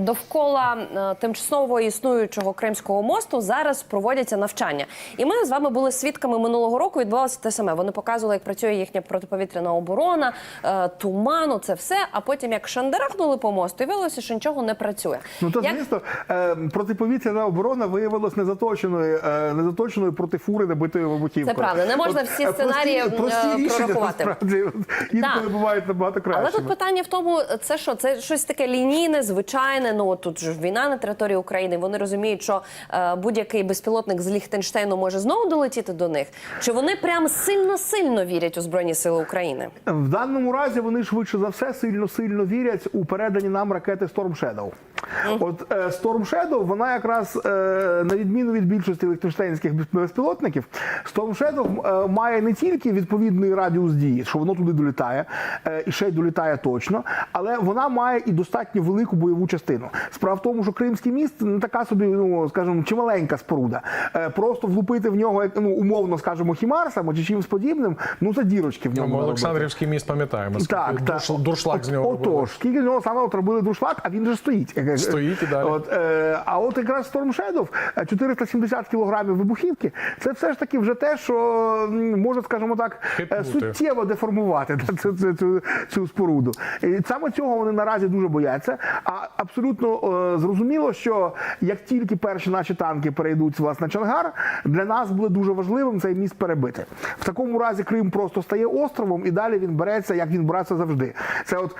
Довкола е, тимчасово існуючого Кримського мосту зараз проводяться навчання. І ми з вами були свідками минулого року. Відбувалося те саме. Вони показували, як працює їхня протиповітряна оборона, е, туману, це все. А потім як шандарахнули по мосту, і виявилося, що нічого не працює. Ну то Як- звісно, е, протиповітряна оборона виявилась незаточеною, незаточеною проти фури набитої вибухівкою. Це правда. Не можна всі сценарії, прості, прості рішення, прорахувати. інколи бувають набагато Але тут питання в тому, це що? Це щось таке лінійне, звичайне. Ну тут ж війна на території України. Вони розуміють, що е, будь-який безпілотник з Ліхтенштейну може знову долетіти до них. Чи вони прям сильно сильно вірять у збройні сили України? В даному разі вони швидше за все сильно сильно вірять у передані нам ракети Storm Shadow. От е, Storm Shadow, вона якраз е, на відміну від більшості лихтенштейнських безпілотників, Storm Shadow е, має не тільки відповідний радіус дії, що воно туди долітає, е, і ще й долітає точно, але вона має і достатньо велику бойову частину. Справа в тому, що Кримський міст не така собі, ну скажімо, чималенька споруда. Е, просто влупити в нього, ну умовно скажімо, хімарсом чи чимось подібним, ну це дірочки в Ну, ньому. наробити. Олександрівський міст пам'ятаємо. Так, так. дурш- дуршлаг з нього. Отож, скільки з нього саме от робили дуршлаг, а він же стоїть. Стоїть і далі. От, е, а от якраз Storm Shadow, е, 470 кілограмів вибухівки, це все ж таки вже те, що може, скажімо так, е, Хитнути. суттєво деформувати цю, цю, цю, цю споруду. І саме цього вони наразі дуже бояться. А абсолютно е, зрозуміло, що як тільки перші наші танки перейдуть власне Чангар, для нас буде дуже важливим цей міст перебити. В такому разі Крим просто стає островом, і далі він береться, як він брався завжди. Це от.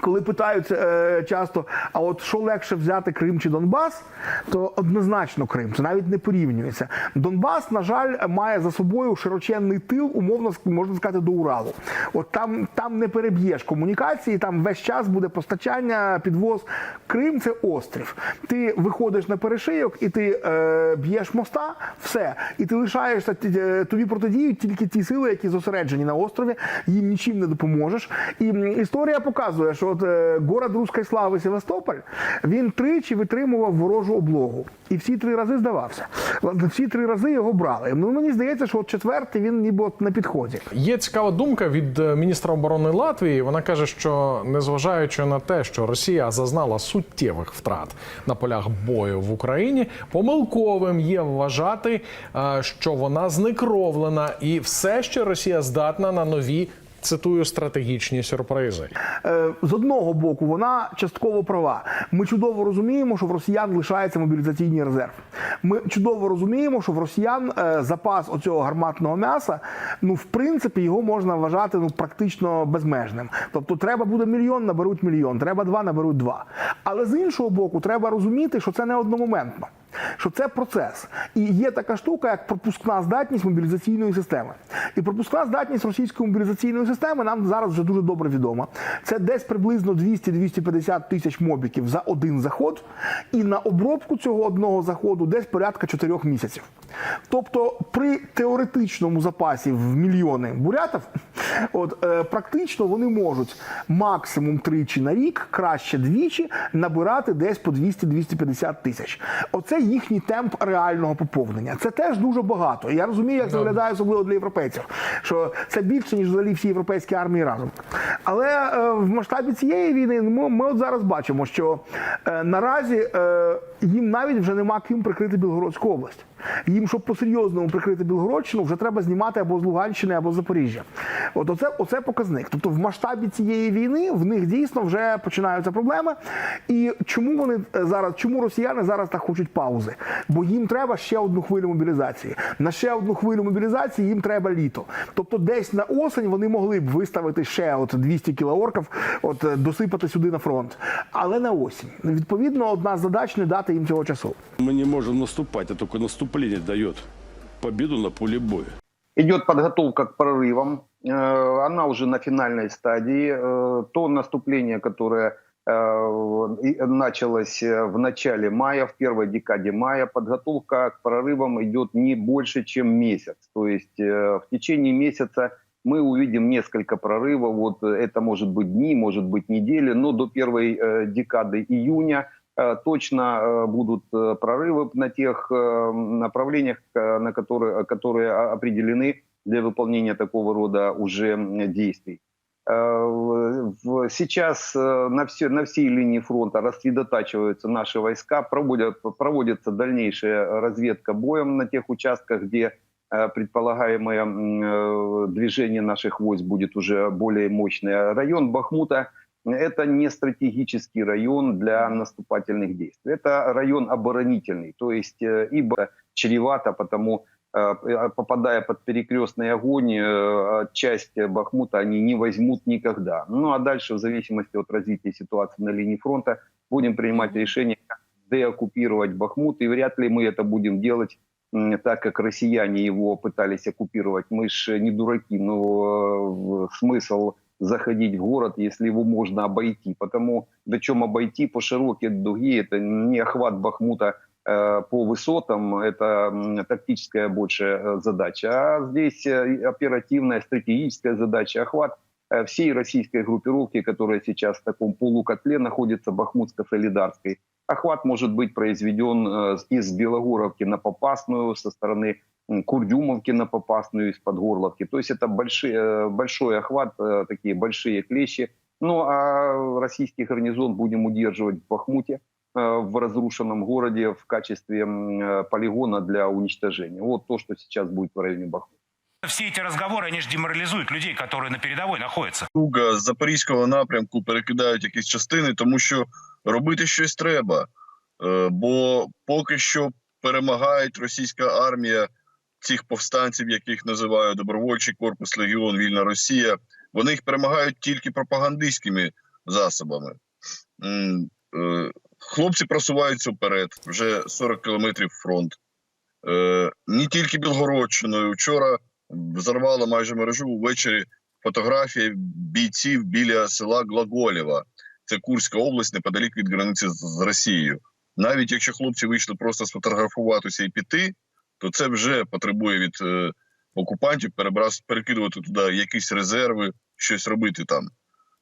Коли питають е, часто, а от що легше взяти Крим чи Донбас, то однозначно Крим. Це навіть не порівнюється. Донбас, на жаль, має за собою широченний тил, умовно можна сказати, до Уралу. От там, там не переб'єш комунікації, там весь час буде постачання, підвоз. Крим це острів. Ти виходиш на перешийок і ти е, б'єш моста, все, і ти лишаєшся е, тобі протидіють тільки ті сили, які зосереджені на острові, їм нічим не допоможеш. І історія показує, що от е, город руської слави Севастополь він тричі витримував ворожу облогу, і всі три рази здавався. Всі три рази його брали. Ну мені здається, що от четвертий він ніби от на підході. Є цікава думка від е, міністра оборони Латвії. Вона каже, що незважаючи на те, що Росія зазнала суттєвих втрат на полях бою в Україні, помилковим є вважати, е, що вона знекровлена, і все ще Росія здатна на нові. Цитую стратегічні сюрпризи. Е, з одного боку, вона частково права. Ми чудово розуміємо, що в росіян лишається мобілізаційний резерв. Ми чудово розуміємо, що в росіян е, запас оцього гарматного м'яса, ну в принципі, його можна вважати ну практично безмежним. Тобто, треба буде мільйон, наберуть мільйон, треба два, наберуть два. Але з іншого боку, треба розуміти, що це не одномоментно. Що це процес, і є така штука, як пропускна здатність мобілізаційної системи. І пропускна здатність російської мобілізаційної системи нам зараз вже дуже добре відома. Це десь приблизно 200-250 тисяч мобіків за один заход, і на обробку цього одного заходу десь порядка 4 місяців. Тобто, при теоретичному запасі в мільйони бурятів, от е, практично вони можуть максимум тричі на рік, краще двічі, набирати десь по 200-250 тисяч. Оце їхній темп реального поповнення. Це теж дуже багато. Я розумію, як це виглядає особливо для європейців, що це більше ніж взагалі всі європейські армії разом. Але е, в масштабі цієї війни ми, ми от зараз бачимо, що е, наразі е, їм навіть вже нема ким прикрити Білгородську область. Їм, щоб по-серйозному прикрити Білгородщину, вже треба знімати або з Луганщини, або з Запоріжжя. От оце, оце показник. Тобто, в масштабі цієї війни в них дійсно вже починаються проблеми. І чому вони е, зараз, чому росіяни зараз так хочуть паузи? Бо їм треба ще одну хвилю мобілізації. На ще одну хвилю мобілізації їм треба літо. Тобто, десь на осень вони могли б виставити ще от 200 кілоорків, от е, досипати сюди на фронт. Але на осінь. Відповідно, одна з задач не дати їм цього часу. Мы не можем наступать, а только наступление дает победу на поле боя. Идет подготовка к прорывам. Э, Она уже на финальной стадии. Э, То наступление, которое э, и началось э, в начале мая, в первой декаде мая, подготовка к прорывам идет не больше, чем месяц. То есть э, в течение месяца мы увидим несколько прорывов. Вот это может быть дни, может быть недели, но до первой декады июня точно будут прорывы на тех направлениях, на которые, которые определены для выполнения такого рода уже действий. Э, Сейчас э, на, все, на всей линии фронта рассредотачиваются наши войска, проводят, проводится дальнейшая разведка боем на тех участках, где э, предполагаемое движение наших войск будет уже более мощное. Район Бахмута – это не стратегический район для наступательных действий. Это район оборонительный, то есть ибо чревато, потому э, попадая под перекрестный огонь, э, часть Бахмута они не возьмут никогда. Ну а дальше, в зависимости от развития ситуации на линии фронта, будем принимать решение, как деоккупировать Бахмут, и вряд ли мы это будем делать так как россияне его пытались оккупировать. Мы ж не дураки, но э, смысл заходить в город, если его можно обойти. Потому, причем обойти по широкой дуге, это не охват Бахмута э, по высотам, это тактическая больше э, задача. А здесь э, оперативная, стратегическая задача, охват э, всей российской группировки, которая сейчас в таком полукотле находится, Бахмутско-Солидарской. Охват может быть произведен э, из Белогоровки на Попасную, со стороны Курдюмовки на Попасную, из-под Горловки. То есть это большие, э, большой охват, э, такие большие клещи. Ну а российский гарнизон будем удерживать в Бахмуте, э, в разрушенном городе в качестве м, э, полигона для уничтожения. Вот то, что сейчас будет в районе Бахмута. Все эти разговоры, они же деморализуют людей, которые на передовой находятся. Друга з запорізького напрямку перекидають якісь частини, тому що робити щось треба. Е, Бо поки що перемагають російська армія цих повстанців, яких називаю добровольчий корпус Легіон Вільна Росія. Вони їх перемагають тільки пропагандистськими засобами. Хлопці просуваються вперед, вже 40 кілометрів фронт. Е, Не тільки Білгородщиною. Вчора взорвала майже мережу ввечері фотографія бійців біля села Глаголєва. Це Курська область, неподалік від границі з Росією. Навіть якщо хлопці вийшли просто сфотографуватися і піти, то це вже потребує від е, окупантів перебрас, перекидувати туди якісь резерви, щось робити там.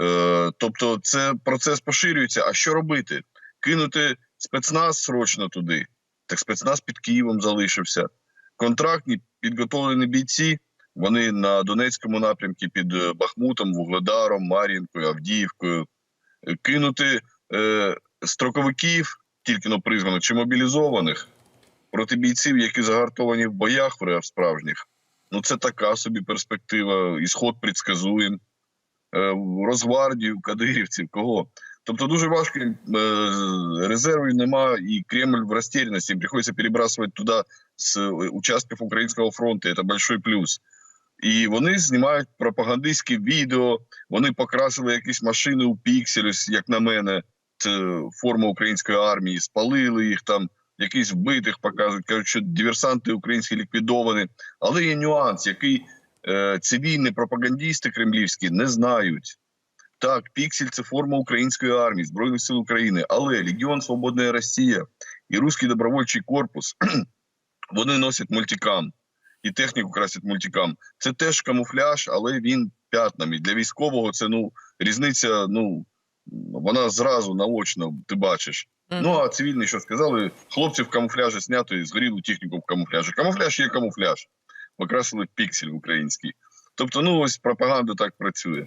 Е, тобто, це процес поширюється. А що робити? Кинути спецназ срочно туди. Так спецназ під Києвом залишився. Контрактні підготовлені бійці вони на Донецькому напрямку під е, Бахмутом, Вугледаром, Мар'їнкою, Авдіївкою. Е, Кинути е, строковиків, тільки но призваних чи мобілізованих проти бійців, які загартовані в боях в справжніх. Ну це така собі перспектива. Ісход предсказуєм. Е, Росгвардію, кадирівців, кого. Тобто дуже важко е, резервів нема, і Кремль в. Їм приходиться перебрасувати туди з е, участків українського фронту. Це большой плюс. І вони знімають пропагандистські відео. Вони покрасили якісь машини у пікселі, як на мене, це форма української армії. Спалили їх там, якісь вбитих показують. кажуть, що диверсанти українські ліквідовані. Але є нюанс, який е, цивільні пропагандісти кремлівські не знають. Так, піксель це форма української армії, Збройних сил України, але Легіон Свободна Росія і Руський добровольчий корпус вони носять мультикам і техніку красять мультикам. Це теж камуфляж, але він п'ятнами. Для військового це ну різниця. Ну вона зразу наочно ти бачиш. Ну а цивільні, що сказали, хлопці в камуфляжі знято і згорілу техніку в камуфляжі. Камуфляж є камуфляж. Покрасили піксель український. Тобто, ну ось пропаганда так працює.